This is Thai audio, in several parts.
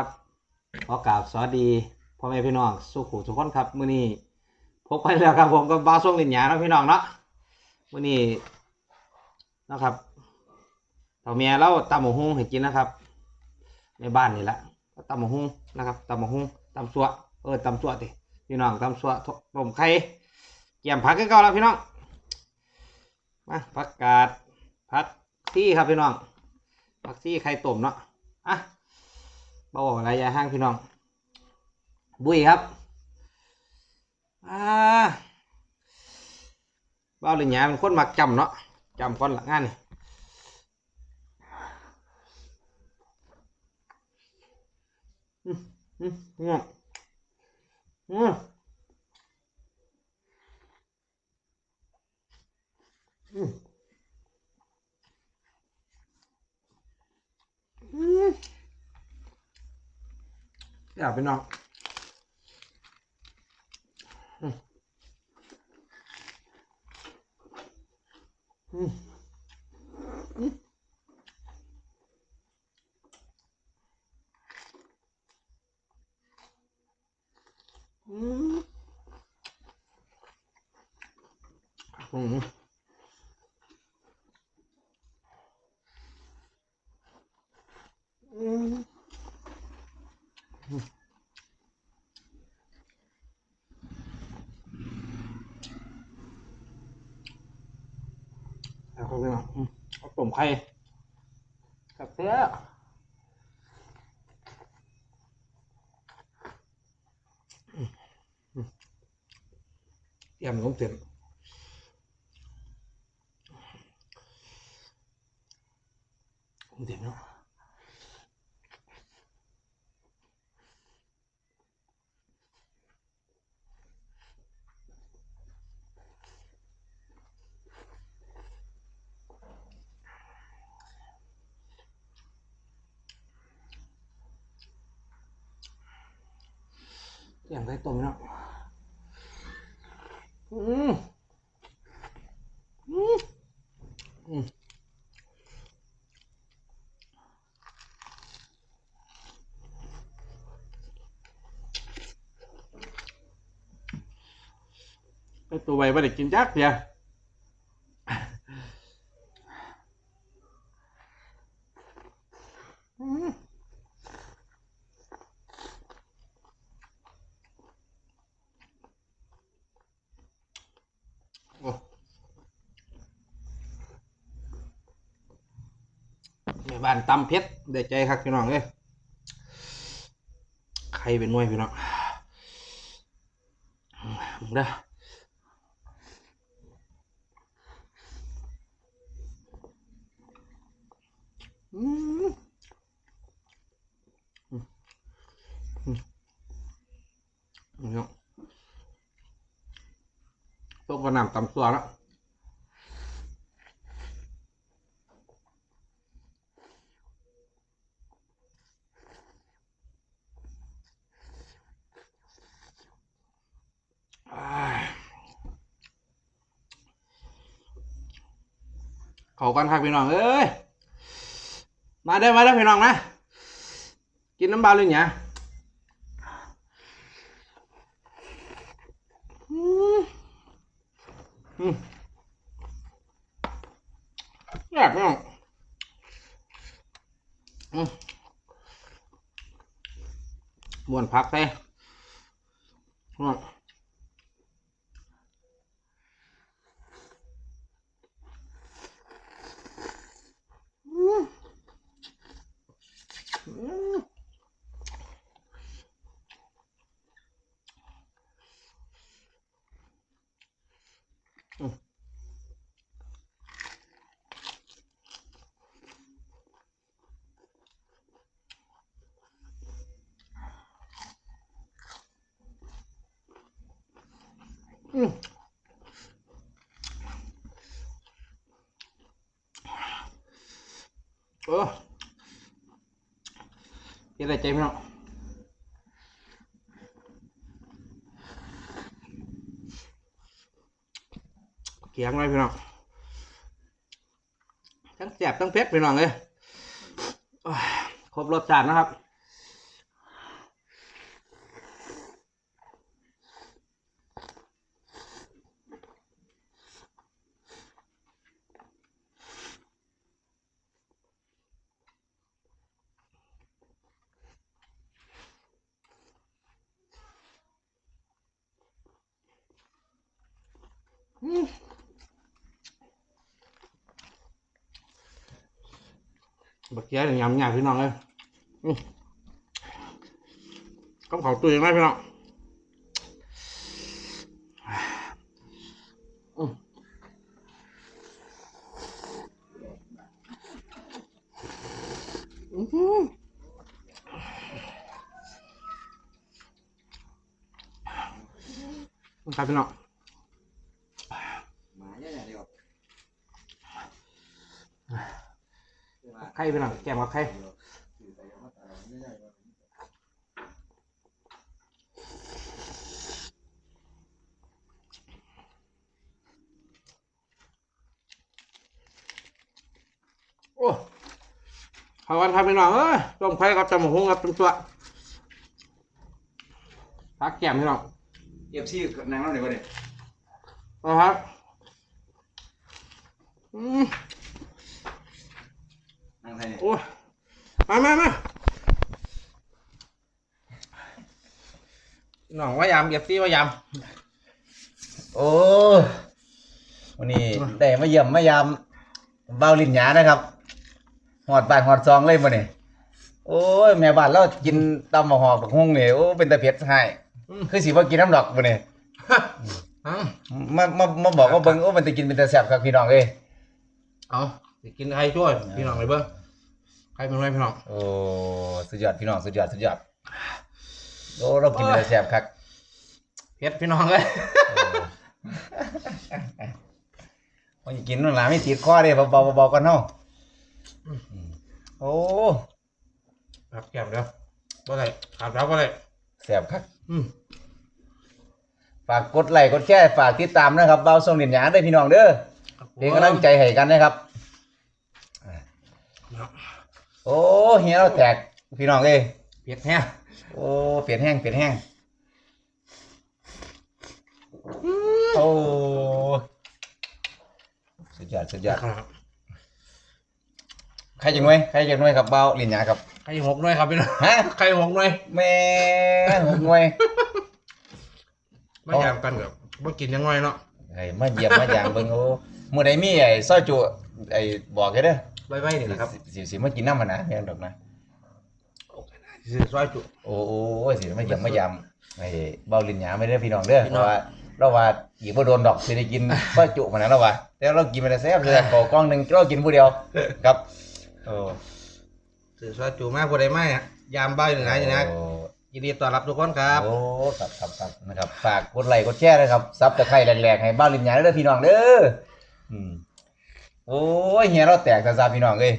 ครับขอกราบสวัสดีพ่อแม่พี่น้องสุขุทุกคนครับมื้อนี้พบไปแล้วครับผมกับบาส่งลินหยาเนาะพี่น้องเนาะมื้อนี้นะครับเต่าเมียเราตำหมูหุ้งให้กินนะครับ ในบ้านนี่แหละตำหมูหุ้งนะครับตำหมูหุ้งตำสัวเออตำสัวติพี่น้องตำสัวต้มไข่เกี่ยมผักกันก่อนแล้วพี่น้องมาผักกาดผักซี่ครับพี่น้องผักซี่ไข่ต้มเนาะอะ บ่บอกอะไรยาห้างพี่น้อง บุยครับอ่าบ้าวหรือหยาเป็นคนมักจำเนาะจำคนหละงานนี่อืมอืมอืมอืมอืมอืม อยากไปนอนอืมอืมอืมอืมอืมอืม แล้วก็พี่น้องอืมเอาต้มไข่กับเสื้ออืมอืมเตรียมน้ำเต็มน้ำเต็มเนาะ เตรียมไข่ต้มเนาะอืมอืมอืมไอตัวใบไม่ได้กินจักเดียวอืม โอ้แม่ บ้านตำเพชรได้ใจครับพี่น้องเอ้ยใครเป็นน่วยพี่น้องมึงเด้ออืมอืมอืมอืมเนาะต้มกระหน่ำตำตัวแล้ว เขากันครับพี่น้องเอ้ยมาเด้มาเด้พี่น้องนะกินน้ำบาเลยเนี่ยอืมอืมแซ่บพี่น้องอืมม้วนพักใส่อืม อืมอืมอืม เออเฮ็ดได้ใจพี่น้องเกียงไว้พี่น้องทั้งแสบทั้งเผ็ดพี่น้องเลยครบรสชาตินะครับ บักแย่เนี่ยยำยากพี่น้องเลยอืมก็ขอตัวยังไงพี่น้องอืมอื้อหือครับพี่น้อง หมาเนี่ยเดียว ไข่พี่น้องแกมกับไข่โอ้ขอวันครับพี่น้องเอ้ยต้มไข่กับจมูกหุ้งครับจำตัวพักแกมพี่น้องเอฟซีนางเล่าหน่อยว่าเนี่ยนะครับอืม นางไทยเนี่ย โอ้ยมามามาน้องว่ายามเหยียบซี่ว่ายามโอ้วันนี้ได้มาเยี่ยมมายามเบาลินหยานะครับหอดบานหอดซองเลยมื้อนี้โอ้ยแม่บ้านเรากินตำบักหอกบักฮุ่งนี่โอ้เป็นตะเพ็ดให้คือสิบ่กินน้ำดอกมื้อนี้อืมมามามาบอกว่าเบิ่งโอ้มันจะกินเป็นตะแซ่บครับพี่น้องเอ้ยเอาสิกินใครช่วยพี่น้องเลยเบิ้ง ใครเป็นไรพี่น้องโอ้สุดยอดพี่น้องสุดยอดสุดยอดโอ้เรากินเป็นตะแซ่บครับเพชรพี่น้องเลยมันกินนั่นล่ะไม่ติดคอเด้เบาๆเบาๆกันเฮาโอ้ครับแก้มเด้อบ่ได้ขาดแล้วบ่ได้แซ่บครับอืมฝากกดไลค์กดแชร์ฝากติดตามนะครับเบาส่งเหรียญหยาด้วยพี่น้องเด้อเป็นกำลังใจให้กันนะครับ โอ้เฮียเราแตกพี่น้องเอ้ยเพชรแห้งโอ้เปลี่ยนแห้งเปลี่ยนแห้งโอ้สุดยอดสุดยอดครับใครจะหน่วยใครจะหน่วยครับเบาเหรียญหยาครับใครหกหน่วยครับพี่น้องฮะใครหกหน่วยแม่หกหน่วยไม่ยามกันกับบ่กินยังไงเนาะไอ้ยมาเยี่ยมมาอย่างเบิ่งโอ้มื้อใดมีไอ้ซอยจุไอ้บอกให้เด้อ ใบๆนี่นะครับสิสิสิมากินน้ำมันนะแม่นดอกนะสิซอยจุ โอ้โอ้ยสิไม่ยำไม่ยำไอ้เบาลินหยาไม่ได้พี่น้องเด้อพี่เพน้อง ราะว่าเราว่าอีกบ่โดนดอกสิได้กินป้าจุมันนะเราว่าแต่เรากินมันแซ่บแซ่บกอกล้องหนึงเรากินผู้เดียวครับโอ้สิซอยจุมากบ่ได้มากยามบ่ายหนึ่งนะอย่างนี้โอ้ยินดีต้อนรับทุกคนครับ โอ้ครับครับครับนะครับฝากกดไลค์กดแชร์นะครับซับตะไคร้แรงๆให้เบาลินหยาเด้อพี่น้องเด้ออืม โอ้ยเฮียเราแตกซะซะพี่น้องเอ้ย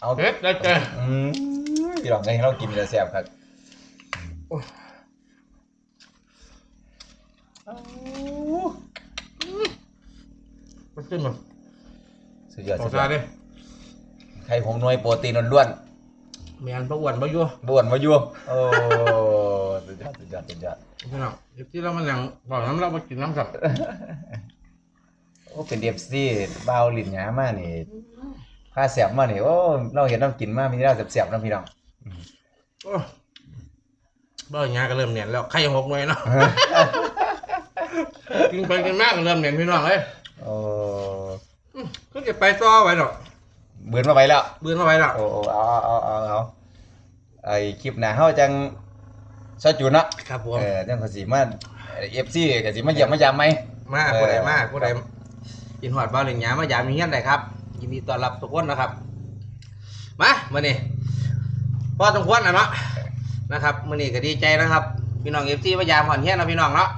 เอาเพชรได้เจออืมพี่น้องเอ้ยเรากินมันแซ่บครับมันขึ้นมาสุดยอดขอสุดยซาอดดิไข่ผงหน่วยโปรตีนล้วนแมนประอ้วนบ่อยู่ๆบ้วนมาอยู่โอ้สุดยอดสุดยอดสุดยอด พี่น้องเดี๋ยวที่เรามันยังบอกน้ำเรามากินน้ำสับโอ้เป็นเดฟซี่บ้าวลิ้นหยามานี่ข้าแสบมานี่โอ้เราเห็นน้ำกินมามีเราแสบๆน้ำพี่น้องโอ้บ่อยงาก็เริ่มเนียนแล้วไข่หกหน่วยเนาะกินไปกินมากก็เริ่มเนียนพี่น้องเลยโอ้ก็จะไปต่อไว้ดอกเบือนมาไปแล้วเบื่อมาไว้ดอกโอ้โอ้เอาเอาเอาเอาไอคลิปหน้าเฮาจังซอยจูนเนาะครับผมเออจังก็สิมาเอฟซีก็สิมาเยี่ยมมายามไหมมากผู้ใดมากผู้ใด กินหอดบ้าเหลืองหยามายามมีเงี้ยนใดครับ ยินดีต้อนรับทุกคนนะครับ มาเมื่อนี้พอสมควรแล้วเนาะนะครับมื่อนี้ก็ดีใจนะครับ พี่น้องเอฟซีมายามหอนเฮียนนะพี่น้องเนาะ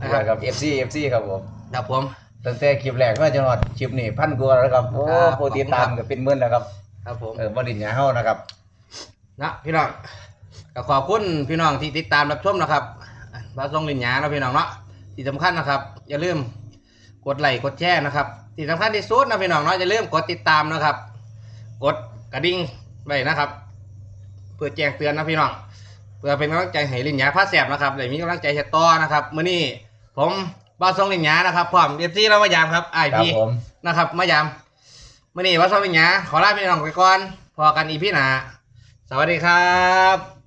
นะคครัรับบ FC FC ครับผมครับผมตั้งแต่คลิปแรกมาจนฮอดคลิปนี้พันกว่าแล้วครับโอ้ครับโปรติดตามก็เป็นหมื่นแล้วครับครับผม เออบริญญาเฮานะครับ นะพี่น้องก็ขอบคุณพี่น้องที่ติดตามรับชมนะครับมาส่งลินยาเนาะพี่น้องเนาะที่สำคัญนะครับ อย่าลืม กดไลค์กดแชร์นะครับที่สำคัญที่สุดนะพี่น้องเนาะอย่าลืมกดติดตามนะครับ กดกระดิ่งไว้นะครับ เพื่อแจ้งเตือนนะพี่น้องเพื่อเป็นกำลังใจให้ลินยาพาแสบนะครับเลยมีกำลังใจเฮ็ดต่อนะครับมื้อนี้ผมบ้าวทรงลินยานะครับพร้อมเอฟซีเรามายามครับไอครับพีผม นะครับมายามมื้อนี้บ้าวทรงลินยาขอลาพี่น้องไปก่อนพอกันอีพี่หนาสวัสดีครับ